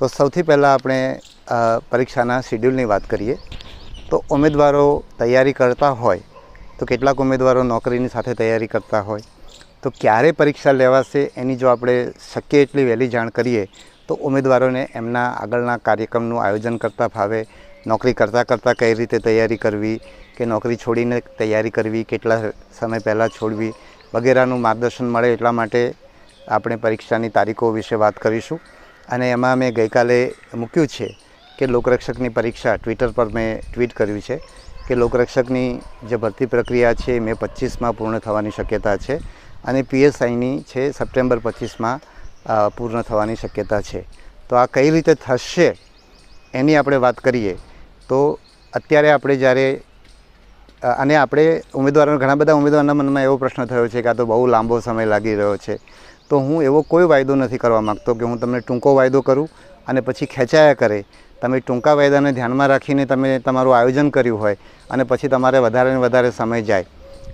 તો સૌથી પહેલાં આપણે પરીક્ષાના શિડ્યુલની વાત કરીએ. તો ઉમેદવારો તૈયારી કરતા હોય, તો કેટલાક ઉમેદવારો નોકરીની સાથે તૈયારી કરતા હોય, તો ક્યારે પરીક્ષા લેવાશે એની જો આપણે શક્ય એટલી વહેલી જાણ કરીએ, તો ઉમેદવારોને એમના આગળના કાર્યક્રમનું આયોજન કરતાં ફાવે, નોકરી કરતાં કરતાં કઈ રીતે તૈયારી કરવી, કે નોકરી છોડીને તૈયારી કરવી, કેટલા સમય પહેલાં છોડવી વગેરેનું માર્ગદર્શન મળે એટલા માટે આપણે પરીક્ષાની તારીખો વિશે વાત કરીશું. અને એમાં મેં ગઈકાલે મૂક્યું છે કે લોકરક્ષકની પરીક્ષા ટ્વિટર પર મેં ટ્વીટ કર્યું છે કે લોકરક્ષકની જે ભરતી પ્રક્રિયા છે એ મે પચીસમાં પૂર્ણ થવાની શક્યતા છે અને પીએસઆઈની છે સપ્ટેમ્બર પચીસમાં પૂર્ણ થવાની શક્યતા છે. તો આ કઈ રીતે થશે એની આપણે વાત કરીએ તો અત્યારે આપણે જ્યારે અને આપણે ઉમેદવારો ઘણા બધા ઉમેદવારોના મનમાં એવો પ્રશ્ન થયો છે કે આ તો બહુ લાંબો સમય લાગી રહ્યો છે. તો હું એવો કોઈ વાયદો નથી કરવા માગતો કે હું તમને ટૂંકો વાયદો કરું અને પછી ખેંચાયા કરે. તમે ટૂંકા વાયદાને ધ્યાનમાં રાખીને તમે તમારું આયોજન કર્યું હોય અને પછી તમારે વધારે ને વધારે સમય જાય.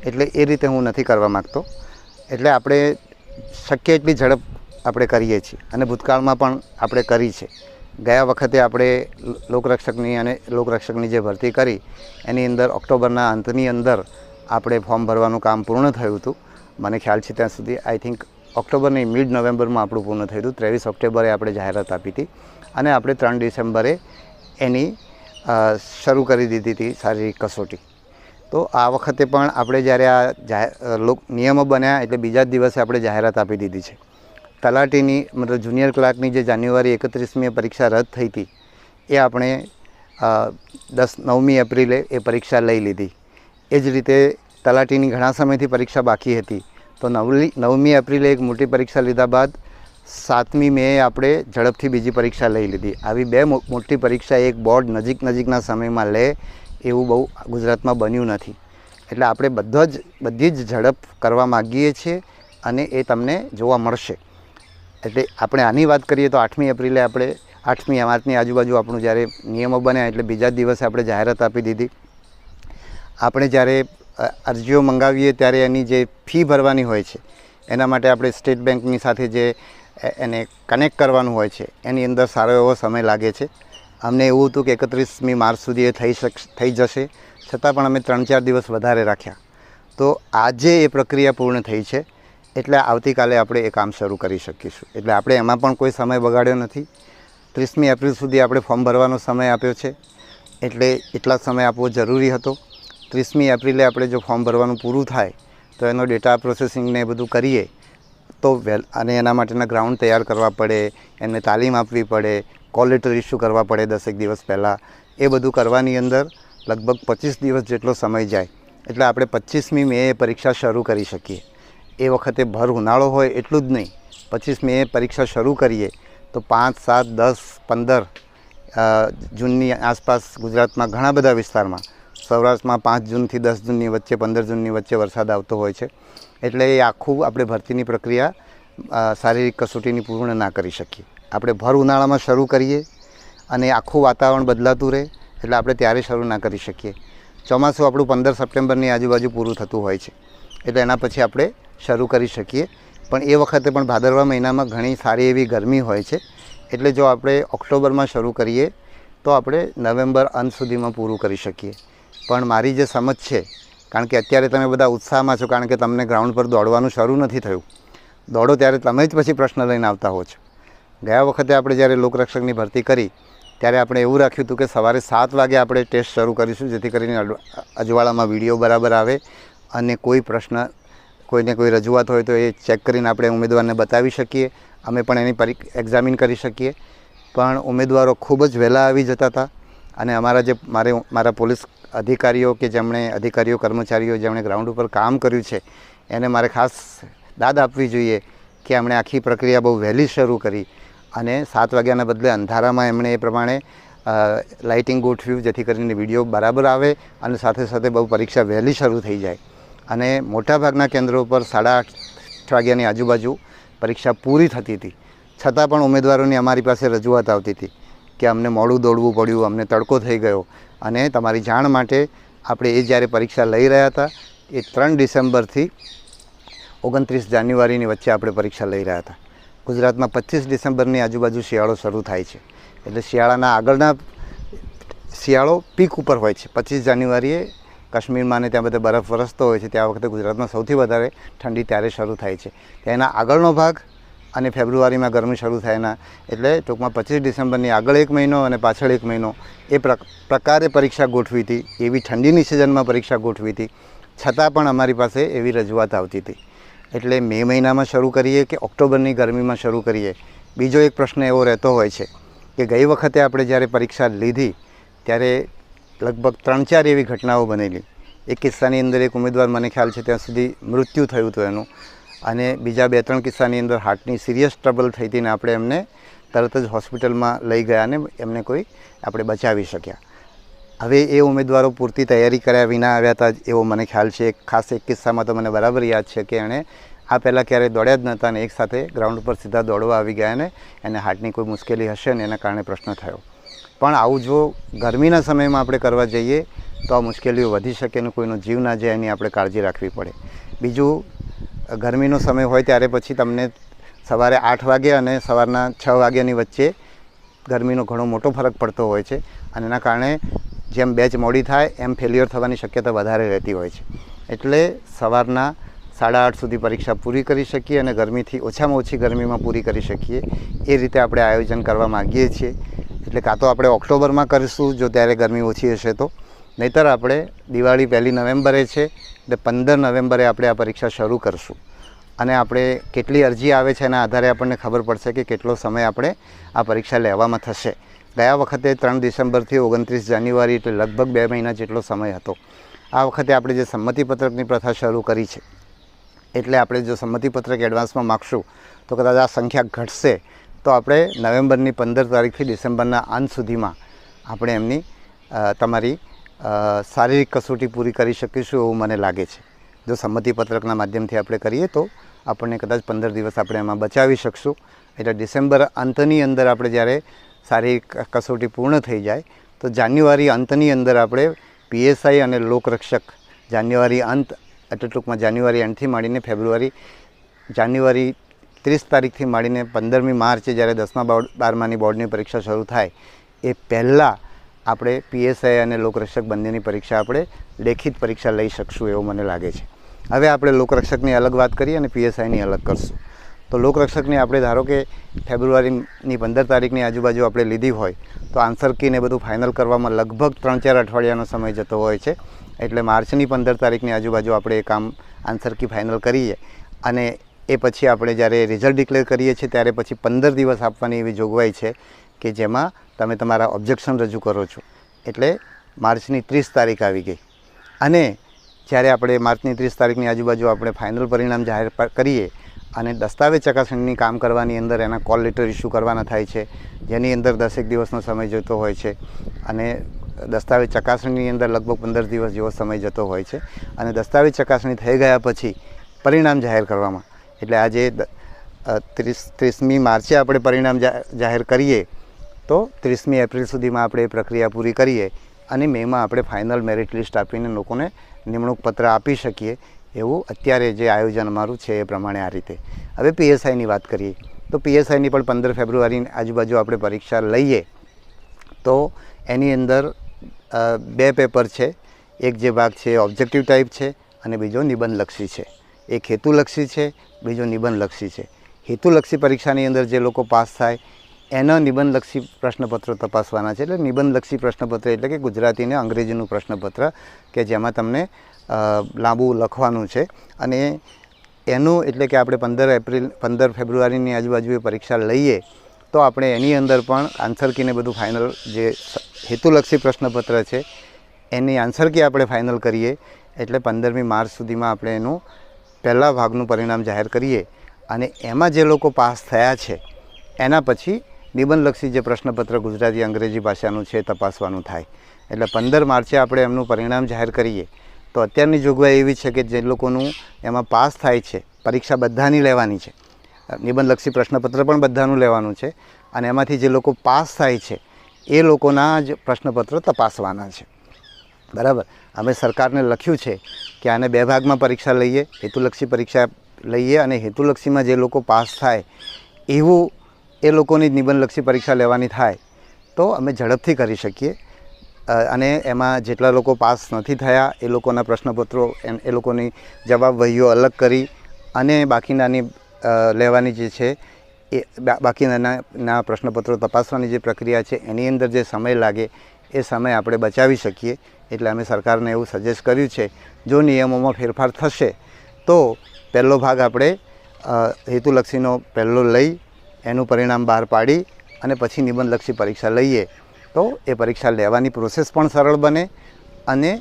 એટલે એ રીતે હું નથી કરવા માગતો. એટલે આપણે શક્ય એટલી ઝડપ આપણે કરીએ છીએ અને ભૂતકાળમાં પણ આપણે કરી છે. ગયા વખતે આપણે લોકરક્ષકની અને લોકરક્ષકની જે ભરતી કરી, એની અંદર ઓક્ટોબરના અંતની અંદર આપણે ફોર્મ ભરવાનું કામ પૂર્ણ થયું હતું. મને ખ્યાલ છે ત્યાં સુધી આઈ થિંક ઓક્ટોબરની મિડ નવેમ્બરમાં આપણું પૂર્ણ થયું હતું. ત્રેવીસ ઓક્ટોબરે આપણે જાહેરાત આપી હતી અને આપણે ત્રણ ડિસેમ્બરે એની શરૂ કરી દીધી હતી શારીરિક કસોટી. તો આ વખતે પણ આપણે જ્યારે આ જાહેર નિયમો બન્યા એટલે બીજા જ દિવસે આપણે જાહેરાત આપી દીધી છે. તલાટીની, મતલબ જુનિયર ક્લાર્કની જે જાન્યુઆરી એકત્રીસમી પરીક્ષા રદ થઈ હતી, એ આપણે દસ, નવમી એપ્રિલે એ પરીક્ષા લઈ લીધી. એ જ રીતે તલાટીની ઘણા સમયથી પરીક્ષા બાકી હતી. તો નવલી નવમી એપ્રિલે એક મોટી પરીક્ષા લીધા બાદ સાતમી મે આપણે ઝડપથી બીજી પરીક્ષા લઈ લીધી. આવી બે મોટી પરીક્ષા એક બોર્ડ નજીક નજીકના સમયમાં લે એવું બહુ ગુજરાતમાં બન્યું નથી. એટલે આપણે બધા જ બધી જ ઝડપ કરવા માગીએ છીએ અને એ તમને જોવા મળશે. એટલે આપણે આની વાત કરીએ તો આઠમી એપ્રિલે આપણે આઠમી માર્ચની આજુબાજુ આપણું જ્યારે નિયમો બન્યા એટલે બીજા દિવસે આપણે જાહેરાત આપી દીધી. આપણે જ્યારે અરજીઓ મંગાવીએ ત્યારે એની જે ફી ભરવાની હોય છે, એના માટે આપણે સ્ટેટ બેંકની સાથે જે એને કનેક્ટ કરવાનું હોય છે, એની અંદર સારો એવો સમય લાગે છે. અમને એવું હતું કે એકત્રીસમી માર્ચ સુધી એ થઈ શક, થઈ જશે, છતાં પણ અમે ત્રણ ચાર દિવસ વધારે રાખ્યા. તો આજે એ પ્રક્રિયા પૂર્ણ થઈ છે, એટલે આવતીકાલે આપણે એ કામ શરૂ કરી શકીશું. એટલે આપણે એમાં પણ કોઈ સમય બગાડ્યો નથી. ત્રીસમી એપ્રિલ સુધી આપણે ફોર્મ ભરવાનો સમય આપ્યો છે, એટલે એટલા સમય આપવો જરૂરી હતો. ત્રીસમી એપ્રિલે આપણે જો ફોર્મ ભરવાનું પૂરું થાય, તો એનો ડેટા પ્રોસેસિંગને એ બધું કરીએ, તો વેલ, અને એના માટેના ગ્રાઉન્ડ તૈયાર કરવા પડે એને તાલીમ આપવી પડે કોલ લેટર ઇસ્યુ કરવા પડે દસેક દિવસ પહેલાં. એ બધું કરવાની અંદર લગભગ પચીસ દિવસ જેટલો સમય જાય. એટલે આપણે પચીસમી મે પરીક્ષા શરૂ કરી શકીએ. એ વખતે ભર ઉનાળો હોય એટલું જ નહીં. પચીસ મે પરીક્ષા શરૂ કરીએ, તો પાંચ, સાત, દસ, પંદર જૂનની આસપાસ ગુજરાતમાં ઘણા બધા વિસ્તારમાં સૌરાષ્ટ્રમાં પાંચ જૂનથી દસ જૂનની વચ્ચે, પંદર જૂનની વચ્ચે વરસાદ આવતો હોય છે. એટલે એ આખું આપણે ભરતીની પ્રક્રિયા શારીરિક કસોટીની પૂર્ણ ના કરી શકીએ. આપણે ભર ઉનાળામાં શરૂ કરીએ અને આખું વાતાવરણ બદલાતું રહે, એટલે આપણે ત્યારે શરૂ ના કરી શકીએ. ચોમાસું આપણું પંદર સપ્ટેમ્બરની આજુબાજુ પૂરું થતું હોય છે. એટલે એના પછી આપણે શરૂ કરી શકીએ. પણ એ વખતે પણ ભાદરવા મહિનામાં ઘણી સારી એવી ગરમી હોય છે. એટલે જો આપણે ઓક્ટોબરમાં શરૂ કરીએ, તો આપણે નવેમ્બર અંત સુધીમાં પૂરું કરી શકીએ. પણ મારી જે સમજ છે, કારણ કે અત્યારે તમે બધા ઉત્સાહમાં છો, કારણ કે તમને ગ્રાઉન્ડ પર દોડવાનું શરૂ નથી થયું. દોડો ત્યારે તમે જ પછી પ્રશ્ન લઈને આવતા હો છો. ગયા વખતે આપણે જ્યારે લોકરક્ષકની ભરતી કરી, ત્યારે આપણે એવું રાખ્યું હતું કે સવારે સાત વાગે આપણે ટેસ્ટ શરૂ કરીશું, જેથી કરીને અજવાળામાં વીડિયો બરાબર આવે અને કોઈ પ્રશ્ન, કોઈને કોઈ રજૂઆત હોય તો એ ચેક કરીને આપણે ઉમેદવારને બતાવી શકીએ. અમે પણ એની પરી, એક્ઝામિન કરી શકીએ. પણ ઉમેદવારો ખૂબ જ વહેલા આવી જતા હતા. અને અમારા જે મારે મારા પોલીસ અધિકારીઓ કે જેમણે અધિકારીઓ, કર્મચારીઓ, જેમણે ગ્રાઉન્ડ ઉપર કામ કર્યું છે, એને મારે ખાસ દાદ આપવી જોઈએ કે એમણે આખી પ્રક્રિયા બહુ વહેલી શરૂ કરી અને સાત વાગ્યાના બદલે અંધારામાં એમણે એ પ્રમાણે લાઇટિંગ ગોઠવ્યું જેથી કરીને વીડિયો બરાબર આવે અને સાથે સાથે બહુ પરીક્ષા વહેલી શરૂ થઈ જાય. અને મોટાભાગના કેન્દ્રો પર સાડા આઠ વાગ્યાની આજુબાજુ પરીક્ષા પૂરી થતી હતી. છતાં પણ ઉમેદવારોની અમારી પાસે રજૂઆત આવતી હતી. કે અમને મોડું દોડવું પડ્યું, અમને તડકો થઈ ગયો. અને તમારી જાણ માટે આપણે એ જ્યારે પરીક્ષા લઈ રહ્યા હતા, એ ત્રણ ડિસેમ્બરથી ઓગણત્રીસ જાન્યુઆરીની વચ્ચે આપણે પરીક્ષા લઈ રહ્યા હતા. ગુજરાતમાં પચીસ ડિસેમ્બરની આજુબાજુ શિયાળો શરૂ થાય છે. એટલે શિયાળાના આગળના શિયાળો પીક ઉપર હોય છે. પચીસ જાન્યુઆરીએ કાશ્મીરમાં ને ત્યાં બધે બરફ વરસતો હોય છે. ત્યાં વખતે ગુજરાતમાં સૌથી વધારે ઠંડી ત્યારે શરૂ થાય છે. તેના આગળનો ભાગ અને ફેબ્રુઆરીમાં ગરમી શરૂ થાય એના. એટલે ટૂંકમાં પચીસ ડિસેમ્બરની આગળ એક મહિનો અને પાછળ એક મહિનો એ પ્ર, પ્રકારે પરીક્ષા ગોઠવી હતી. એવી ઠંડીની સિઝનમાં પરીક્ષા ગોઠવી હતી. છતાં પણ અમારી પાસે એવી રજૂઆત આવતી હતી. એટલે મે મહિનામાં શરૂ કરીએ કે ઓક્ટોબરની ગરમીમાં શરૂ કરીએ? બીજો એક પ્રશ્ન એવો રહેતો હોય છે કે ગઈ વખતે આપણે જ્યારે પરીક્ષા લીધી, ત્યારે લગભગ ત્રણ ચાર એવી ઘટનાઓ બનેલી. એક કિસ્સાની અંદર એક ઉમેદવાર, મને ખ્યાલ છે, ત્યાં સુધી મૃત્યુ થયું હતું એનું. અને બીજા બે ત્રણ કિસ્સાની અંદર હાર્ટની સિરિયસ ટ્રબલ થઈ હતી આપણે એમને તરત જ હોસ્પિટલમાં લઈ ગયા ને એમને કોઈ આપણે બચાવી શક્યા. હવે એ ઉમેદવારો પૂરતી તૈયારી કર્યા વિના આવ્યા હતા એવો મને ખ્યાલ છે. એક ખાસ એક કિસ્સામાં તો મને બરાબર યાદ છે કે એણે આ પહેલાં ક્યારેય દોડ્યા જ નહોતા અને એક સાથે ગ્રાઉન્ડ ઉપર સીધા દોડવા આવી ગયા ને એને હાર્ટની કોઈ મુશ્કેલી હશે ને એના કારણે પ્રશ્ન થયો. પણ આવું જો ગરમીના સમયમાં આપણે કરવા જઈએ તો આ મુશ્કેલીઓ વધી શકે અને કોઈનો જીવ ના જાય એની આપણે કાળજી રાખવી પડે. બીજું ગરમીનો સમય હોય ત્યારે પછી તમને સવારે આઠ વાગે અને સવારના છ વાગ્યાની વચ્ચે ગરમીનો ઘણો મોટો ફરક પડતો હોય છે અને એના કારણે જેમ બેચ મોડી થાય, એમ ફેલ્યોર થવાની શક્યતા વધારે રહેતી હોય છે. એટલે સવારના સાડા આઠ સુધી પરીક્ષા પૂરી કરી શકીએ અને ગરમીથી ઓછામાં ઓછી ગરમીમાં પૂરી કરી શકીએ. એ રીતે આપણે આયોજન કરવા માગીએ છીએ. એટલે કાં તો આપણે ઓક્ટોબરમાં કરીશું, જો ત્યારે ગરમી ઓછી હશે તો. નહીતર આપણે દિવાળી પહેલી નવેમ્બરે છે, એટલે પંદર નવેમ્બરે આપણે આ પરીક્ષા શરૂ કરશું. અને આપણે કેટલી અરજી આવે છે એના આધારે આપણને ખબર પડશે કે કેટલો સમય આપણે આ પરીક્ષા લેવામાં થશે. ગયા વખતે ત્રણ ડિસેમ્બરથી ઓગણત્રીસ જાન્યુઆરી એટલે લગભગ બે મહિના જેટલો સમય હતો. આ વખતે આપણે જે સંમતિપત્રકની પ્રથા શરૂ કરી છે, એટલે આપણે જો સંમતિપત્રક એડવાન્સમાં માગશું, તો કદાચ આ સંખ્યા ઘટશે, તો આપણે નવેમ્બરની પંદર તારીખથી ડિસેમ્બરના અંત સુધીમાં આપણે એમની તમારી શારીરિક કસોટી પૂરી કરી શકીશું એવું મને લાગે છે. જો સંમતિપત્રકના માધ્યમથી આપણે કરીએ તો આપણને કદાચ પંદર દિવસ આપણે એમાં બચાવી શકશું. એટલે ડિસેમ્બર અંતની અંદર આપણે જ્યારે શારીરિક કસોટી પૂર્ણ થઈ જાય, તો જાન્યુઆરી અંતની અંદર આપણે પીએસઆઈ અને લોકરક્ષક જાન્યુઆરી અંત એટલે ટૂંકમાં જાન્યુઆરી એન્ડથી માંડીને ફેબ્રુઆરી, જાન્યુઆરી ત્રીસ તારીખથી માંડીને પંદરમી માર્ચે જ્યારે દસમા બોર્ડ બારમાની બોર્ડની પરીક્ષા શરૂ થાય, એ પહેલાં આપણે પીએસઆઈ અને લોકરક્ષક બંનેની પરીક્ષા આપણે લેખિત પરીક્ષા લઈ શકશું એવું મને લાગે છે. હવે આપણે લોકરક્ષકની અલગ વાત કરીએ અને પીએસઆઈની અલગ કરશું. તો લોકરક્ષકની આપણે ધારો કે ફેબ્રુઆરીની પંદર તારીખની આજુબાજુ આપણે લીધી હોય, તો આન્સર કીને બધું ફાઇનલ કરવામાં લગભગ ત્રણ ચાર અઠવાડિયાનો સમય જતો હોય છે. એટલે માર્ચની પંદર તારીખની આજુબાજુ આપણે એ કામ આન્સર કી ફાઇનલ કરીએ અને એ પછી આપણે જ્યારે રિઝલ્ટ ડિક્લેર કરીએ છીએ, ત્યારે પછી પંદર દિવસ આપવાની એવી જોગવાઈ છે કે જેમાં તમે તમારા ઓબ્જેક્શન રજૂ કરો છો. એટલે માર્ચની ત્રીસ તારીખ આવી ગઈ. અને જ્યારે આપણે માર્ચની ત્રીસ તારીખની આજુબાજુ આપણે ફાઇનલ પરિણામ જાહેર કરીએ અને દસ્તાવેજ ચકાસણીની કામ કરવાની અંદર એના કોલ લેટર ઇસ્યુ કરવાના થાય છે, જેની અંદર દસેક દિવસનો સમય જતો હોય છે અને દસ્તાવેજ ચકાસણીની અંદર લગભગ પંદર દિવસ જેવો સમય જતો હોય છે અને દસ્તાવેજ ચકાસણી થઈ ગયા પછી પરિણામ જાહેર કરવામાં. એટલે આજે ત્રીસ, ત્રીસમી માર્ચે આપણે પરિણામ જાહેર કરીએ તો ત્રીસમી એપ્રિલ સુધીમાં આપણે એ પ્રક્રિયા પૂરી કરીએ અને મેમાં આપણે ફાઇનલ મેરિટ લિસ્ટ આપીને લોકોને નિમણૂક પત્ર આપી શકીએ એવું અત્યારે જે આયોજન અમારું છે એ પ્રમાણે આ રીતે. હવે પીએસઆઈની વાત કરીએ. તો પીએસઆઈની પણ પંદર ફેબ્રુઆરીની આજુબાજુ આપણે પરીક્ષા લઈએ. તો એની અંદર બે પેપર છે. એક જે ભાગ છે ઓબ્જેક્ટિવ ટાઈપ છે અને બીજો નિબંધલક્ષી છે. એક હેતુલક્ષી છે, બીજો નિબંધલક્ષી છે. હેતુલક્ષી પરીક્ષાની અંદર જે લોકો પાસ થાય એના નિબંધલક્ષી પ્રશ્નપત્રો તપાસવાના છે. એટલે નિબંધલક્ષી પ્રશ્નપત્ર એટલે કે ગુજરાતીને અંગ્રેજીનું પ્રશ્નપત્ર કે જેમાં તમને લાંબુ લખવાનું છે. અને એનું એટલે કે આપણે પંદર એપ્રિલ, પંદર ફેબ્રુઆરીની આજુબાજુ પરીક્ષા લઈએ તો આપણે એની અંદર પણ આન્સર કીને બધું ફાઇનલ જે હેતુલક્ષી પ્રશ્નપત્ર છે, એની આન્સર કી આપણે ફાઇનલ કરીએ. એટલે પંદરમી માર્ચ સુધીમાં આપણે એનું પહેલા ભાગનું પરિણામ જાહેર કરીએ. અને એમાં જે લોકો પાસ થયા છે, એના પછી નિબંધલક્ષી જે પ્રશ્નપત્ર ગુજરાતી અંગ્રેજી ભાષાનું છે તપાસવાનું થાય. એટલે પંદર માર્ચે આપણે એમનું પરિણામ જાહેર કરીએ. તો અત્યારની જોગવાઈ એવી છે કે જે લોકોનું એમાં પાસ થાય છે, પરીક્ષા બધાની લેવાની છે. નિબંધલક્ષી પ્રશ્નપત્ર પણ બધાનું લેવાનું છે અને એમાંથી જે લોકો પાસ થાય છે, એ લોકોના જ પ્રશ્નપત્ર તપાસવાના છે. બરાબર? અમે સરકારને લખ્યું છે કે આને બે ભાગમાં પરીક્ષા લઈએ, હેતુલક્ષી પરીક્ષા લઈએ અને હેતુલક્ષીમાં જે લોકો પાસ થાય, એવું એ લોકોની જ નિબંધલક્ષી પરીક્ષા લેવાની થાય, તો અમે ઝડપથી કરી શકીએ. અને એમાં જેટલા લોકો પાસ નથી થયા, એ લોકોના પ્રશ્નપત્રો એ લોકોની જવાબ વહીઓ અલગ કરી અને બાકીનાની લેવાની જે છે, એ બાકીના પ્રશ્નપત્રો તપાસવાની જે પ્રક્રિયા છે, એની અંદર જે સમય લાગે, એ સમય આપણે બચાવી શકીએ. એટલે અમે સરકારને એવું સજેસ્ટ કર્યું છે, જો નિયમોમાં ફેરફાર થશે, તો પહેલો ભાગ આપણે હેતુલક્ષીનો પહેલો લઈ એનું પરિણામ બહાર પાડી અને પછી નિબંધલક્ષી પરીક્ષા લઈએ, તો એ પરીક્ષા લેવાની પ્રોસેસ પણ સરળ બને અને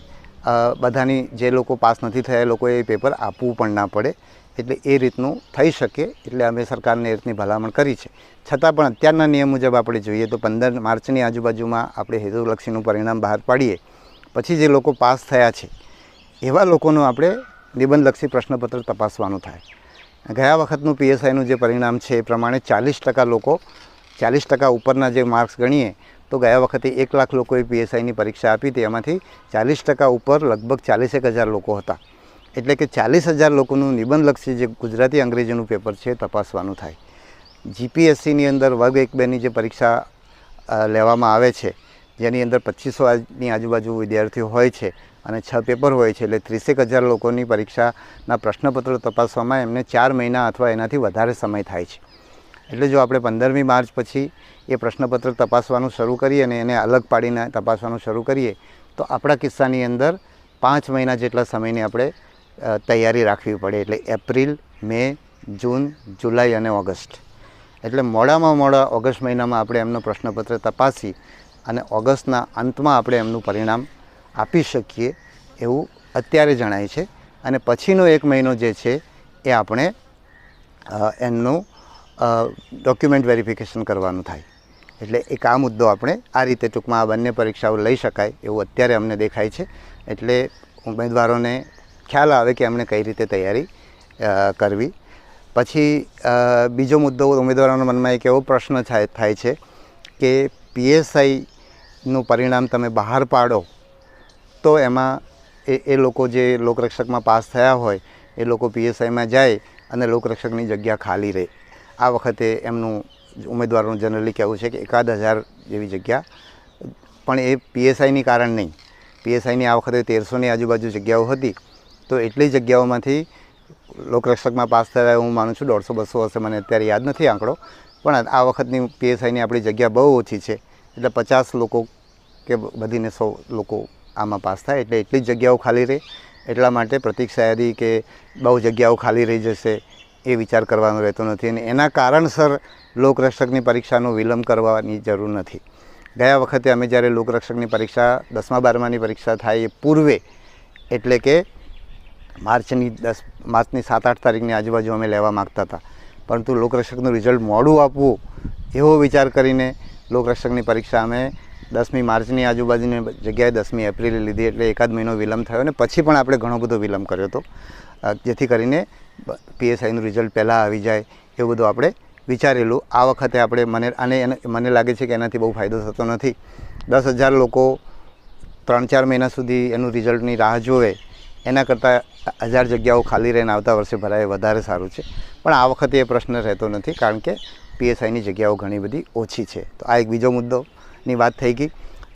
બધાની જે લોકો પાસ નથી થયા એ લોકોએ પેપર આપવું પણ ના પડે. એટલે એ રીતનું થઈ શકે, એટલે અમે સરકારને એ રીતની ભલામણ કરી છે. છતાં પણ અત્યારના નિયમ મુજબ આપણે જોઈએ તો પંદર માર્ચની આજુબાજુમાં આપણે હેતુલક્ષીનું પરિણામ બહાર પાડીએ. પછી જે લોકો પાસ થયા છે, એવા લોકોનું આપણે નિબંધલક્ષી પ્રશ્નપત્ર તપાસવાનું થાય. ગયા વખતનું પીએસઆઈનું જે પરિણામ છે એ પ્રમાણે ચાલીસ ટકા લોકો, ચાલીસ ટકા ઉપરના જે માર્ક્સ ગણીએ, તો ગયા વખતે એક લાખ લોકોએ પીએસઆઈની પરીક્ષા આપી હતી. એમાંથી ચાલીસ ટકા ઉપર લગભગ ચાલીસેક હજાર લોકો હતા. એટલે કે ચાલીસ હજાર લોકોનું નિબંધલક્ષી જે ગુજરાતી અંગ્રેજીનું પેપર છે તપાસવાનું થાય. જીપીએસસીની અંદર વર્ગ એક બેની જે પરીક્ષા લેવામાં આવે છે, જેની અંદર પચીસોની આજુબાજુ વિદ્યાર્થીઓ હોય છે અને છ પેપર હોય છે એટલે ત્રીસેક હજાર લોકોની પરીક્ષાના પ્રશ્નપત્રો તપાસવામાં એમને ચાર મહિના અથવા એનાથી વધારે સમય થાય છે. એટલે જો આપણે પંદરમી માર્ચ પછી એ પ્રશ્નપત્ર તપાસવાનું શરૂ કરીએ અને એને અલગ પાડીને તપાસવાનું શરૂ કરીએ, તો આપણા કિસ્સાની અંદર પાંચ મહિના જેટલા સમયની આપણે તૈયારી રાખવી પડે એટલે એપ્રિલ, મે, જૂન, જુલાઈ અને ઓગસ્ટ. એટલે મોડામાં મોડા ઓગસ્ટ મહિનામાં આપણે એમનું પ્રશ્નપત્ર તપાસી અને ઓગસ્ટના અંતમાં આપણે એમનું પરિણામ આપી શકીએ એવું અત્યારે જણાય છે. અને પછીનો એક મહિનો જે છે એ આપણે એમનું ડોક્યુમેન્ટ વેરિફિકેશન કરવાનું થાય. એટલે એક આ મુદ્દો આપણે આ રીતે ટૂંકમાં આ બંને પરીક્ષાઓ લઈ શકાય એવું અત્યારે અમને દેખાય છે. એટલે ઉમેદવારોને ખ્યાલ આવે કે એમણે કઈ રીતે તૈયારી કરવી. પછી બીજો મુદ્દો ઉમેદવારોના મનમાં એક એવો પ્રશ્ન થાય છે કે પીએસઆઈનું પરિણામ તમે બહાર પાડો તો એમાં એ એ લોકો જે લોકરક્ષકમાં પાસ થયા હોય, એ લોકો પીએસઆઈમાં જાય અને લોકરક્ષકની જગ્યા ખાલી રહે. આ વખતે એમનું ઉમેદવારોનું જનરલી કહેવું છે કે એકાદ હજાર જેવી જગ્યા. પણ એ પીએસઆઈની કારણ નહીં. પીએસઆઈની આ વખતે તેરસોની આજુબાજુ જગ્યાઓ હતી. તો એટલી જગ્યાઓમાંથી લોકરક્ષકમાં પાસ થયા હું માનું છું. દોઢસો, બસો હશે મને અત્યારે યાદ નથી આંકડો. પણ આ વખતની પીએસઆઈની આપણી જગ્યા બહુ ઓછી છે. એટલે પચાસ લોકો કે બધીને સો લોકો આમાં પાસ થાય એટલે એટલી જ જગ્યાઓ ખાલી રહે. એટલા માટે પ્રતીક્ષા યાદી કે બહુ જગ્યાઓ ખાલી રહી જશે એ વિચાર કરવાનો રહેતો નથી અને એના કારણસર લોકરક્ષકની પરીક્ષાનો વિલંબ કરવાની જરૂર નથી. ગયા વખતે અમે જ્યારે લોકરક્ષકની પરીક્ષા, દસમા, બારમાની પરીક્ષા થાય એ પૂર્વે, એટલે કે માર્ચની દસ, માર્ચની સાત, આઠ તારીખની આજુબાજુ અમે લેવા માગતા હતા. પરંતુ લોકરક્ષકનું રિઝલ્ટ મોડું આપવું એવો વિચાર કરીને લોકરક્ષકની પરીક્ષા અમે દસમી માર્ચની આજુબાજુની જગ્યાએ દસમી એપ્રિલે લીધી એટલે એકાદ મહિનો વિલંબ થયો અને પછી પણ આપણે ઘણો બધો વિલંબ કર્યો હતો. જેથી કરીને પીએસઆઈનું રિઝલ્ટ પહેલાં આવી જાય એવું બધું આપણે વિચારેલું. આ વખતે આપણે મને, આને મને લાગે છે કે એનાથી બહુ ફાયદો થતો નથી. દસ હજાર લોકો ત્રણ ચાર મહિના સુધી એનું રિઝલ્ટની રાહ જોવે, એના કરતાં હજાર જગ્યાઓ ખાલી રહીને આવતા વર્ષે ભરાય વધારે સારું છે. પણ આ વખતે એ પ્રશ્ન રહેતો નથી, કારણ કે પીએસઆઈની જગ્યાઓ ઘણી બધી ઓછી છે. તો આ એક બીજો મુદ્દોની વાત થઈ ગઈ.